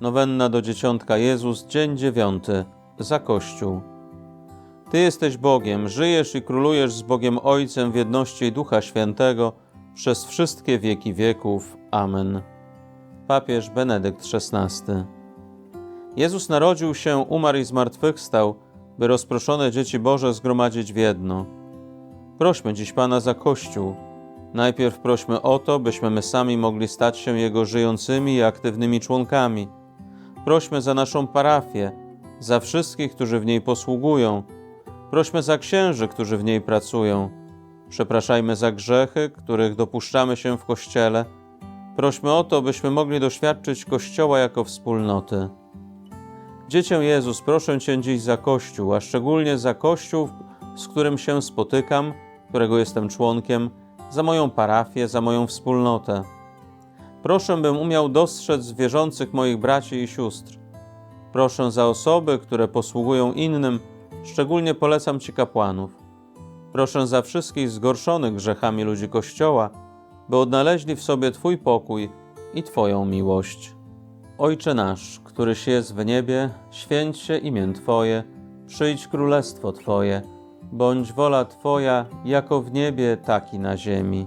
Nowenna do Dzieciątka Jezus, dzień dziewiąty, za Kościół. Ty jesteś Bogiem, żyjesz i królujesz z Bogiem Ojcem w jedności Ducha Świętego przez wszystkie wieki wieków. Amen. Papież Benedykt XVI. Jezus narodził się, umarł i zmartwychwstał, by rozproszone dzieci Boże zgromadzić w jedno. Prośmy dziś Pana za Kościół. Najpierw prośmy o to, byśmy my sami mogli stać się Jego żyjącymi i aktywnymi członkami. Prośmy za naszą parafię, za wszystkich, którzy w niej posługują. Prośmy za księży, którzy w niej pracują. Przepraszajmy za grzechy, których dopuszczamy się w Kościele. Prośmy o to, byśmy mogli doświadczyć Kościoła jako wspólnoty. Dziecię Jezus, proszę Cię dziś za Kościół, a szczególnie za Kościół, z którym się spotykam, którego jestem członkiem, za moją parafię, za moją wspólnotę. Proszę, bym umiał dostrzec wierzących moich braci i sióstr. Proszę za osoby, które posługują innym, szczególnie polecam Ci kapłanów. Proszę za wszystkich zgorszonych grzechami ludzi Kościoła, by odnaleźli w sobie Twój pokój i Twoją miłość. Ojcze nasz, któryś jest w niebie, święć się imię Twoje, przyjdź królestwo Twoje, bądź wola Twoja, jako w niebie, tak i na ziemi.